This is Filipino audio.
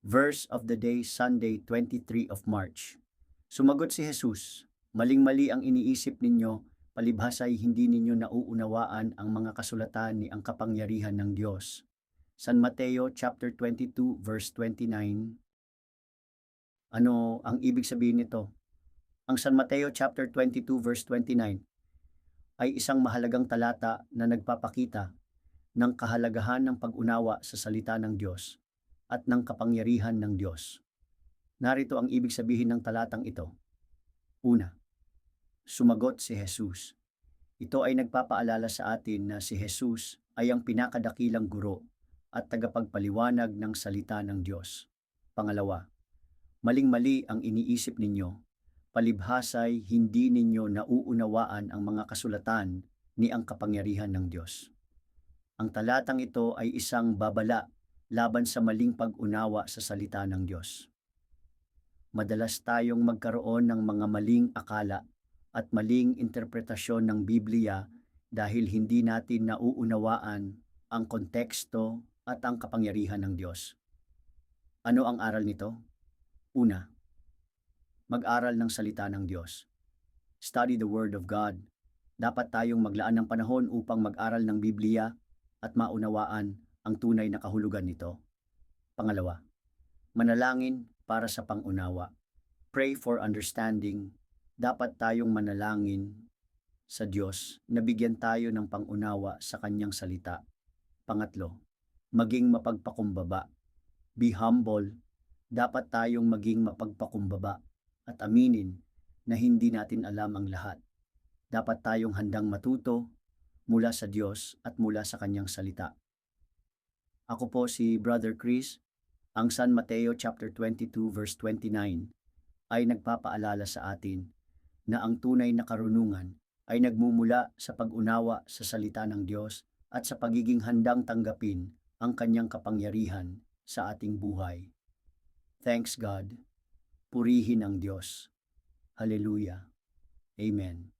Verse of the day, Sunday, 23 of March. Sumagot si Jesus, Maling-mali ang iniisip ninyo, palibhas ay hindi ninyo nauunawaan ang mga kasulatan ni ang kapangyarihan ng Diyos. San Mateo chapter 22 verse 29. Ano ang ibig sabihin nito? Ang San Mateo chapter 22 verse 29 ay isang mahalagang talata na nagpapakita ng kahalagahan ng pag-unawa sa salita ng Diyos at ng kapangyarihan ng Diyos. Narito ang ibig sabihin ng talatang ito. Una, sumagot si Jesus. Ito ay nagpapaalala sa atin na si Jesus ay ang pinakadakilang guro at tagapagpaliwanag ng salita ng Diyos. Pangalawa, maling-mali ang iniisip ninyo, palibhasay hindi ninyo nauunawaan ang mga kasulatan ni ang kapangyarihan ng Diyos. Ang talatang ito ay isang babala laban sa maling pag-unawa sa salita ng Diyos. Madalas tayong magkaroon ng mga maling akala at maling interpretasyon ng Biblia dahil hindi natin nauunawaan ang konteksto at ang kapangyarihan ng Diyos. Ano ang aral nito? Una, mag-aral ng salita ng Diyos. Study the Word of God. Dapat tayong maglaan ng panahon upang mag-aral ng Biblia at maunawaan ang tunay na kahulugan nito. Pangalawa, manalangin para sa pangunawa. Pray for understanding. Dapat tayong manalangin sa Diyos na bigyan tayo ng pangunawa sa Kanyang salita. Pangatlo, maging mapagpakumbaba. Be humble. Dapat tayong maging mapagpakumbaba at aminin na hindi natin alam ang lahat. Dapat tayong handang matuto mula sa Diyos at mula sa Kanyang salita. Ako po si Brother Chris. Ang San Mateo chapter 22 verse 29 ay nagpapaalala sa atin na ang tunay na karunungan ay nagmumula sa pag-unawa sa salita ng Diyos at sa pagiging handang tanggapin ang kanyang kapangyarihan sa ating buhay. Thanks God. Purihin ang Diyos. Hallelujah. Amen.